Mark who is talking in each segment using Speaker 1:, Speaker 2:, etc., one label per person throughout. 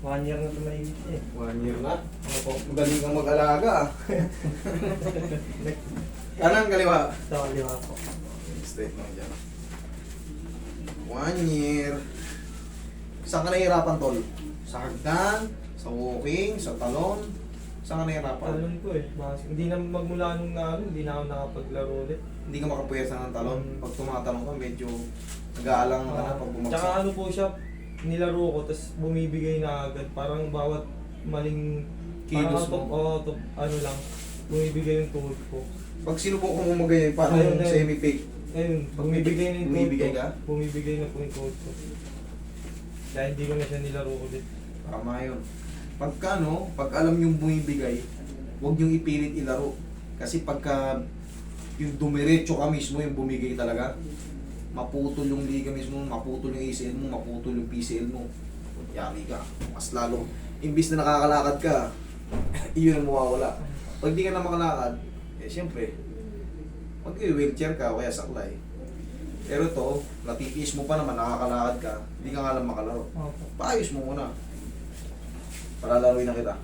Speaker 1: One year na ito mahigit eh.
Speaker 2: One year na. Ano po, magaling kang mag-alaga. ah. Kanan, kaliwa.
Speaker 1: Sa kaliwa po.
Speaker 2: Straight lang dyan. One year. Saan ka nahihirapan, tol? Sa hagdan, sa walking, sa talon. Saan ka nahihirapan?
Speaker 1: Talon ko eh. Mas, hindi na magmula nung na ano, hindi na ako nakapaglaro ulit.
Speaker 2: Hindi ka makapuyasa ng talon. Pag tumatalon ka, medyo nag-aalang ka na pag
Speaker 1: Tsaka
Speaker 2: bumagsak.
Speaker 1: ano po siya, nilaro ko, tapos bumibigay na agad. Parang bawat maling
Speaker 2: Kilos
Speaker 1: parang
Speaker 2: mo.
Speaker 1: Oo, to, ano lang, bumibigay yung tuhod ko.
Speaker 2: Pag sinubukan mo magayon, parang
Speaker 1: Ayun, ayun.
Speaker 2: semi-fake.
Speaker 1: Ayun, bumibigay na yung tuhod
Speaker 2: Bumibigay
Speaker 1: ko.
Speaker 2: ka?
Speaker 1: Bumibigay na po yung tuhod ko. Dahil hindi ko na siya nilaro ulit.
Speaker 2: Tama yun. Pagka no, pag alam yung bumibigay, huwag yung ipilit ilaro. Kasi pagka yung dumiretso ka mismo yung bumigay talaga, maputol yung liga mismo, maputol yung ACL mo, maputol yung PCL mo. Yari ka. Mas lalo. Imbis na nakakalakad ka, iyon ang mawawala. Pag di ka na makalakad, eh syempre, mag-wheelchair ka kaya saklay. Pero to, natitiis mo pa naman, nakakalakad ka, hindi ka nga lang makalaro paayos mo muna. Para laruin na kita.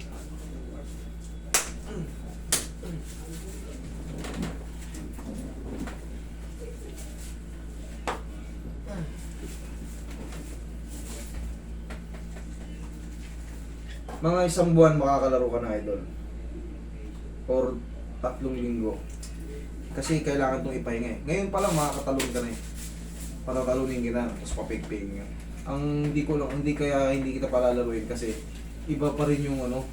Speaker 2: Mga isang buwan makakalaro ka na idol. Or tatlong linggo. Kasi kailangan itong ipahinga eh. Ngayon pa lang makakatalon ka na eh. Patatalunin kita, tapos papigpig nga. Ang hindi ko lang, hindi kaya hindi kita palalaruin kasi iba pa rin yung ano,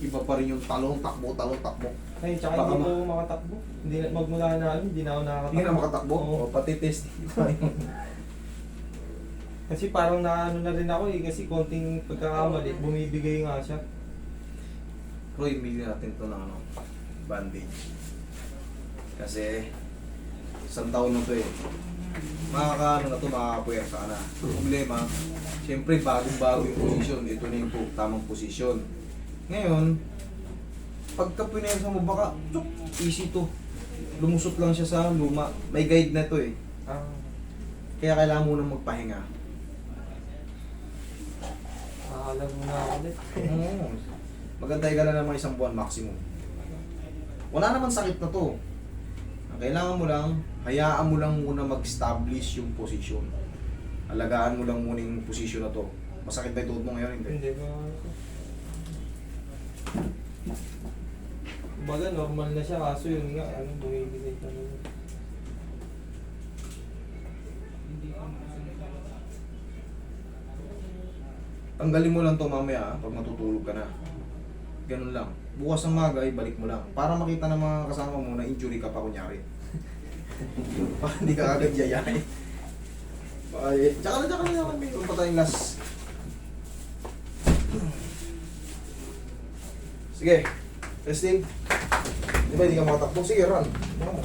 Speaker 2: iba pa rin yung talong takbo, talong takbo.
Speaker 1: Ay, tsaka
Speaker 2: Baka
Speaker 1: hindi
Speaker 2: ma-
Speaker 1: ko makatakbo. Hindi na, magmula na ano, hindi na ako nakakatakbo.
Speaker 2: Hindi ka na makatakbo,
Speaker 1: Oo.
Speaker 2: o pati test.
Speaker 1: Kasi parang naano na rin ako eh, kasi konting pagkakamali, bumibigay nga siya.
Speaker 2: Roy, bigyan natin to ng ano, bandage. Kasi isang taon na to eh. Makakaano na to, makakapuwersa ka na. Problema, syempre bagong-bago yung posisyon. Ito na yung po, tamang posisyon. Ngayon, pagka pinersa mo, baka tsuk, easy to. Lumusot lang siya sa luma. May guide na to eh.
Speaker 1: Ah,
Speaker 2: Kaya kailangan mo nang magpahinga.
Speaker 1: Alam mo na ako ulit.
Speaker 2: Oo. Magantay ka na naman isang buwan maximum. Wala naman sakit na to. Ang kailangan mo lang, hayaan mo lang muna mag-establish yung position. Alagaan mo lang muna yung position na to. Masakit ba yung tuhod mo ngayon? Hindi.
Speaker 1: Hindi ba? Kumbaga normal na siya kaso yun nga, ano, bumibigay talaga.
Speaker 2: Tanggalin mo lang to mamaya ah, pag matutulog ka na. Ganun lang. Bukas ng maga, ibalik mo lang. Para makita ng mga kasama mo na injury ka pa kunyari. Para hindi ka agad yayain. Baka eh, tsaka na, tsaka na naman. Mayroon pa tayong last. Sige. Testing. Di ba hindi ka makatakbo? Sige, run. Ano mo?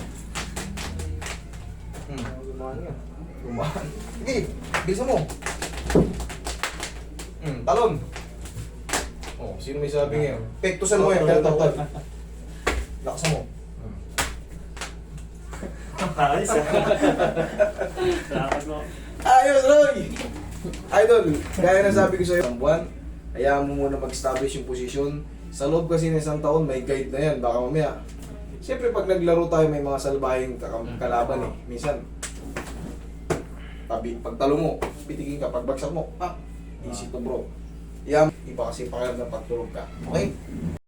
Speaker 2: Hmm.
Speaker 1: Gumaan nga.
Speaker 2: Gumaan. Sige, bilisan mo. Hmm, talon. Oh, sino may sabi ngayon? Pektusan mo yan, pero tawag. Lakasan mo.
Speaker 3: Ayos ah. Dapat mo.
Speaker 2: Ayos, Roy! Idol, gaya na sabi ko sa'yo, ang buwan, hayaan mo muna mag-establish yung posisyon. Sa loob kasi ng isang taon, may guide na yan. Baka mamaya, Siyempre, pag naglaro tayo, may mga salbahing kakam- kalaban eh. Minsan, tabi, pag talo mo, pitigin ka. Pag bagsak mo, ah, easy to bro. Yan, iba kasi pakiramdam pag tulog ka. Okay?